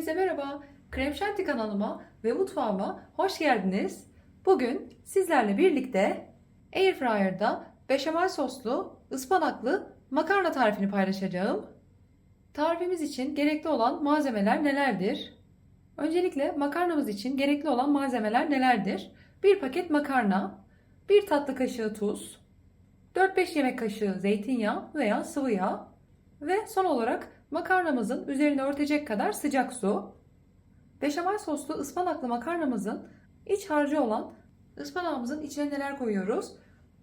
Herkese merhaba. Krem Şanti kanalıma ve mutfağıma hoş geldiniz. Bugün sizlerle birlikte Airfryer'da beşamel soslu ıspanaklı makarna tarifini paylaşacağım. Tarifimiz için gerekli olan malzemeler nelerdir? Öncelikle makarnamız için gerekli olan malzemeler nelerdir? 1 paket makarna, 1 tatlı kaşığı tuz, 4-5 yemek kaşığı zeytinyağı veya sıvı yağ ve son olarak makarnamızın üzerine örtecek kadar sıcak su. Beşamel soslu ıspanaklı makarnamızın iç harcı olan ıspanağımızın içine neler koyuyoruz?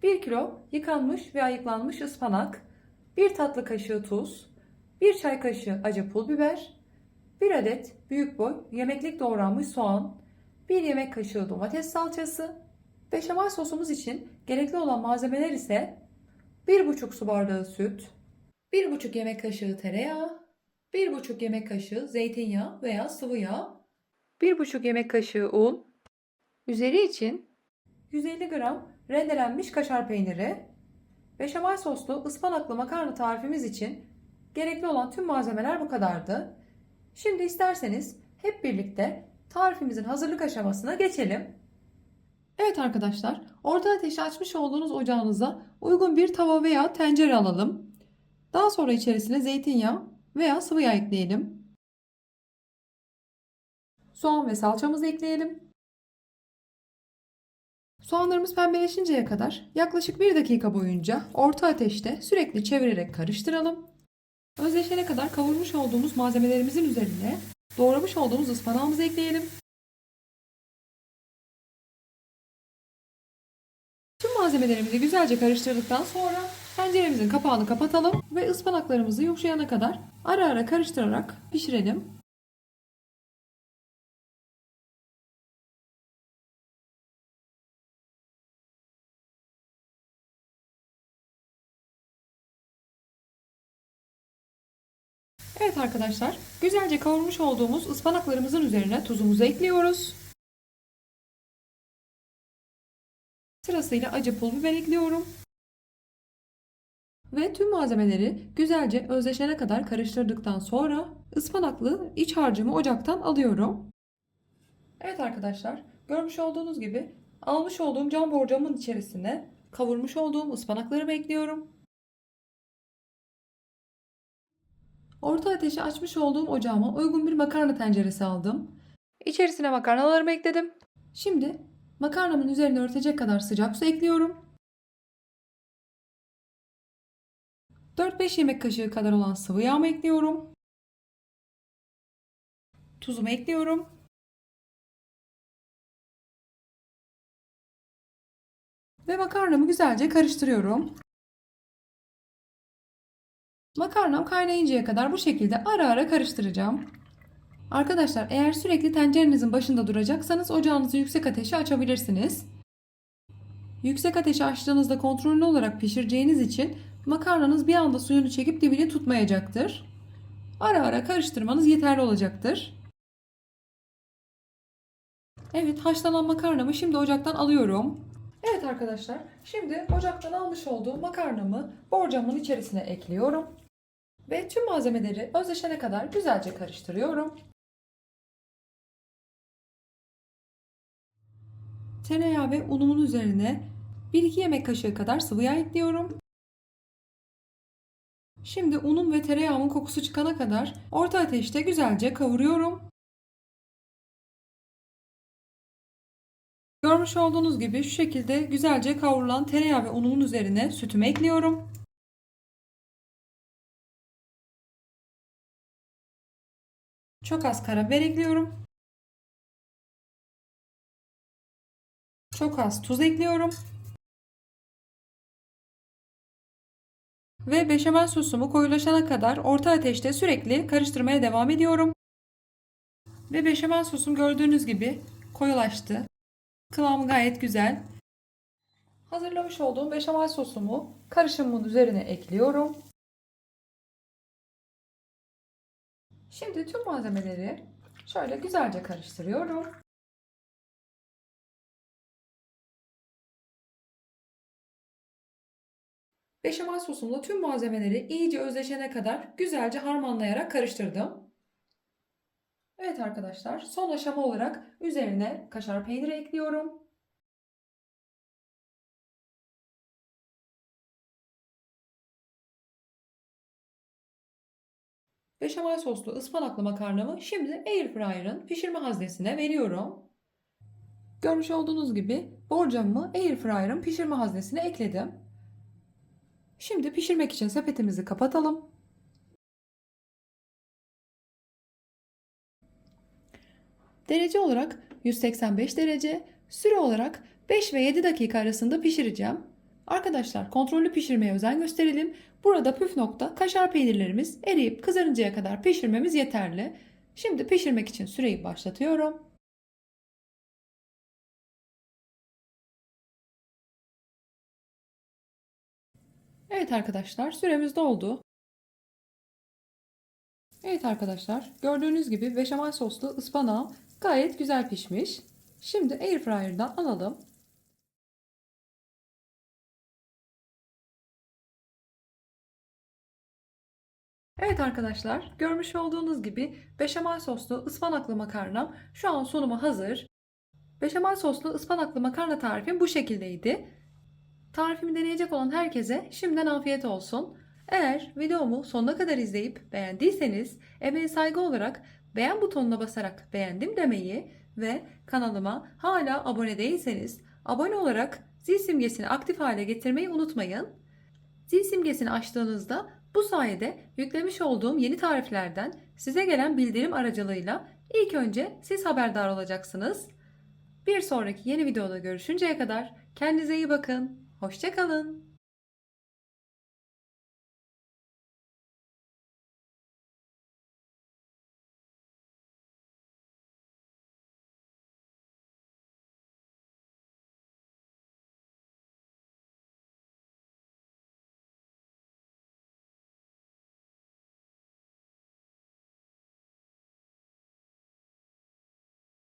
1 kilo yıkanmış ve ayıklanmış ıspanak, 1 tatlı kaşığı tuz, 1 çay kaşığı acı pul biber, 1 adet büyük boy yemeklik doğranmış soğan, 1 yemek kaşığı domates salçası. Beşamel sosumuz için gerekli olan malzemeler ise 1,5 su bardağı süt, 1,5 yemek kaşığı tereyağı, 1,5 yemek kaşığı zeytinyağı veya sıvı yağ, 1,5 yemek kaşığı un, üzeri için 150 gram rendelenmiş kaşar peyniri, beşamel soslu ıspanaklı makarna tarifimiz için gerekli olan tüm malzemeler bu kadardı. Şimdi isterseniz hep birlikte tarifimizin hazırlık aşamasına geçelim. Evet arkadaşlar, orta ateşi açmış olduğunuz ocağınıza uygun bir tava veya tencere alalım. Daha sonra içerisine zeytinyağı veya sıvı yağ ekleyelim. Soğan ve salçamızı ekleyelim. Soğanlarımız pembeleşinceye kadar yaklaşık 1 dakika boyunca orta ateşte sürekli çevirerek karıştıralım. Özleşene kadar kavurmuş olduğumuz malzemelerimizin üzerine doğramış olduğumuz ıspanağımızı ekleyelim. Tüm malzemelerimizi güzelce karıştırdıktan sonra tenceremizin kapağını kapatalım ve ıspanaklarımızı yumuşayana kadar ara ara karıştırarak pişirelim. Evet arkadaşlar, güzelce kavurmuş olduğumuz ıspanaklarımızın üzerine tuzumuzu ekliyoruz. Sırasıyla acı pul biber ekliyorum. Ve tüm malzemeleri güzelce özleşene kadar karıştırdıktan sonra ıspanaklı iç harcımı ocaktan alıyorum. Evet arkadaşlar, görmüş olduğunuz gibi almış olduğum cam borcamın içerisine kavurmuş olduğum ıspanaklarımı ekliyorum. Orta ateşi açmış olduğum ocağıma uygun bir makarna tenceresi aldım. İçerisine makarnalarımı ekledim. Şimdi makarnamın üzerine örtecek kadar sıcak su ekliyorum. 4-5 yemek kaşığı kadar olan sıvı yağımı ekliyorum. Tuzumu ekliyorum. Ve makarnamı güzelce karıştırıyorum. Makarnam kaynayıncaya kadar bu şekilde ara ara karıştıracağım. Arkadaşlar eğer sürekli tencerenizin başında duracaksanız ocağınızı yüksek ateşe açabilirsiniz. Yüksek ateşe açtığınızda kontrollü olarak pişireceğiniz için makarnanız bir anda suyunu çekip dibini tutmayacaktır. Ara ara karıştırmanız yeterli olacaktır. Evet haşlanan makarnamı şimdi ocaktan alıyorum. Evet arkadaşlar şimdi ocaktan almış olduğum makarnamı borcamın içerisine ekliyorum. Ve tüm malzemeleri özleşene kadar güzelce karıştırıyorum. Tereyağı ve unumun üzerine 1-2 yemek kaşığı kadar sıvı yağ ekliyorum. Şimdi unun ve tereyağımın kokusu çıkana kadar orta ateşte güzelce kavuruyorum. Görmüş olduğunuz gibi şu şekilde güzelce kavrulan tereyağı ve unumun üzerine sütümü ekliyorum. Çok az karabiber ekliyorum. Çok az tuz ekliyorum. Ve beşamel sosumu koyulaşana kadar orta ateşte sürekli karıştırmaya devam ediyorum. Ve beşamel sosum gördüğünüz gibi koyulaştı. Kıvamı gayet güzel. Hazırlamış olduğum beşamel sosumu karışımın üzerine ekliyorum. Şimdi tüm malzemeleri şöyle güzelce karıştırıyorum. Beşamel sosumla tüm malzemeleri iyice özleşene kadar güzelce harmanlayarak karıştırdım. Evet arkadaşlar son aşama olarak üzerine kaşar peyniri ekliyorum. Beşamel soslu ıspanaklı makarnamı şimdi Airfryer'ın pişirme haznesine veriyorum. Görmüş olduğunuz gibi borcamımı Airfryer'ın pişirme haznesine ekledim. Şimdi pişirmek için sepetimizi kapatalım. Derece olarak 185 derece, süre olarak 5 ve 7 dakika arasında pişireceğim. Arkadaşlar kontrollü pişirmeye özen gösterelim. Burada püf nokta kaşar peynirlerimiz eriyip kızarıncaya kadar pişirmemiz yeterli. Şimdi pişirmek için süreyi başlatıyorum. Evet arkadaşlar süremiz doldu. Evet arkadaşlar gördüğünüz gibi beşamel soslu ıspanağım gayet güzel pişmiş. Şimdi airfryer'dan alalım. Evet arkadaşlar görmüş olduğunuz gibi beşamel soslu ıspanaklı makarnam şu an sunuma hazır. Beşamel soslu ıspanaklı makarna tarifim bu şekildeydi. Tarifimi deneyecek olan herkese şimdiden afiyet olsun. Eğer videomu sonuna kadar izleyip beğendiyseniz emeğe saygı olarak beğen butonuna basarak beğendim demeyi ve kanalıma hala abone değilseniz abone olarak zil simgesini aktif hale getirmeyi unutmayın. Zil simgesini açtığınızda bu sayede yüklemiş olduğum yeni tariflerden size gelen bildirim aracılığıyla ilk önce siz haberdar olacaksınız. Bir sonraki yeni videoda görüşünceye kadar kendinize iyi bakın. Hoşçakalın.